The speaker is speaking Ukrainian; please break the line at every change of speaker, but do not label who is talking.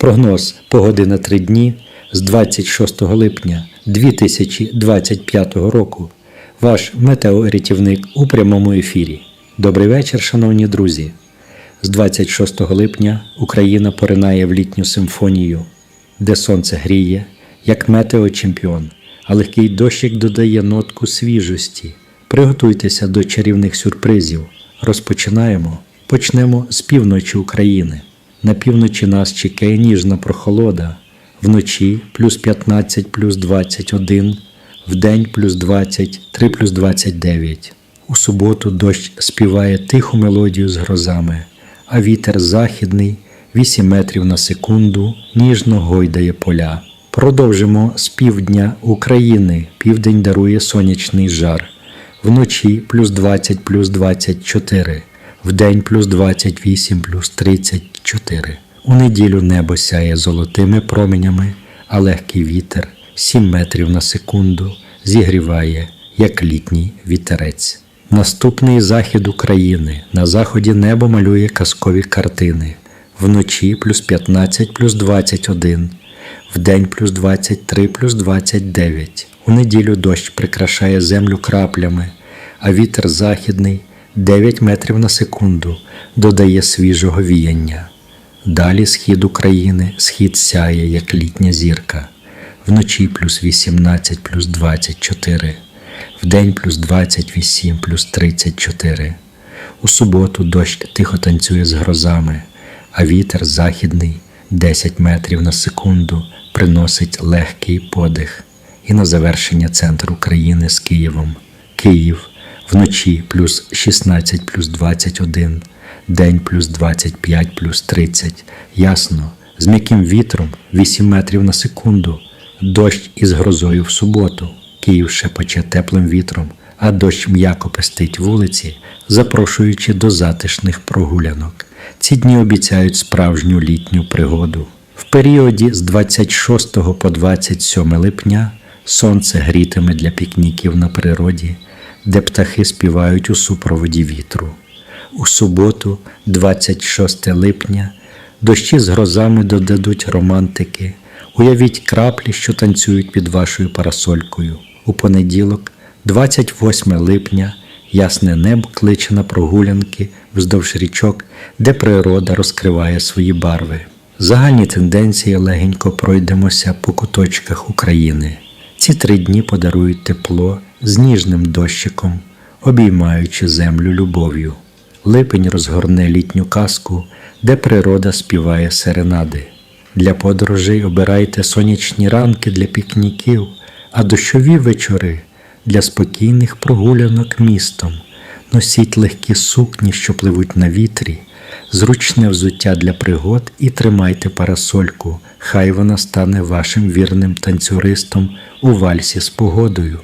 Прогноз погоди на три дні з 26 липня 2025 року. Ваш метеорятівник у прямому ефірі. Добрий вечір, шановні друзі. З 26 липня Україна поринає в літню симфонію, де сонце гріє, як метеочемпіон, а легкий дощик додає нотку свіжості. Приготуйтеся до чарівних сюрпризів. Розпочинаємо. Почнемо з півночі України. На півночі нас чекає ніжна прохолода, вночі плюс 15 плюс 21, вдень плюс 23 плюс 29. У суботу дощ співає тиху мелодію з грозами, а вітер західний 8 метрів на секунду ніжно гойдає поля. Продовжимо з півдня України. Південь дарує сонячний жар. Вночі плюс 20 плюс 24, вдень плюс 28 плюс 34. У неділю небо сяє золотими променями, а легкий вітер 7 метрів на секунду зігріває, як літній вітерець. Наступний захід України. На заході небо малює казкові картини. Вночі плюс 15 плюс 21, вдень плюс 23 плюс 29. У неділю дощ прикрашає землю краплями, а вітер західний 9 метрів на секунду додає свіжого віяння. Далі схід України, схід сяє, як літня зірка. Вночі плюс 18 плюс 24, вдень плюс 28 плюс 34. У суботу дощ тихо танцює з грозами, а вітер західний 10 метрів на секунду приносить легкий подих. І на завершення центр України з Києвом. Київ вночі плюс 16 плюс 21, день плюс 25 плюс 30. Ясно, з м'яким вітром 8 метрів на секунду, дощ із грозою в суботу. Київ шепоче теплим вітром, а дощ м'яко пестить вулиці, запрошуючи до затишних прогулянок. Ці дні обіцяють справжню літню пригоду. В періоді з 26 по 27 липня сонце грітиме для пікніків на природі, де птахи співають у супроводі вітру. У суботу, 26 липня, дощі з грозами додадуть романтики. Уявіть краплі, що танцюють під вашою парасолькою. У понеділок, 28 липня, ясне небо кличе на прогулянки вздовж річок, де природа розкриває свої барви. Загальні тенденції легенько пройдемося по куточках України. Ці три дні подарують тепло з ніжним дощиком, обіймаючи землю любов'ю. Липень розгорне літню казку, де природа співає серенади. Для подорожей обирайте сонячні ранки для пікніків, а дощові вечори для спокійних прогулянок містом. Носіть легкі сукні, що пливуть на вітрі, зручне взуття для пригод і тримайте парасольку, хай вона стане вашим вірним танцюристом у вальсі з погодою.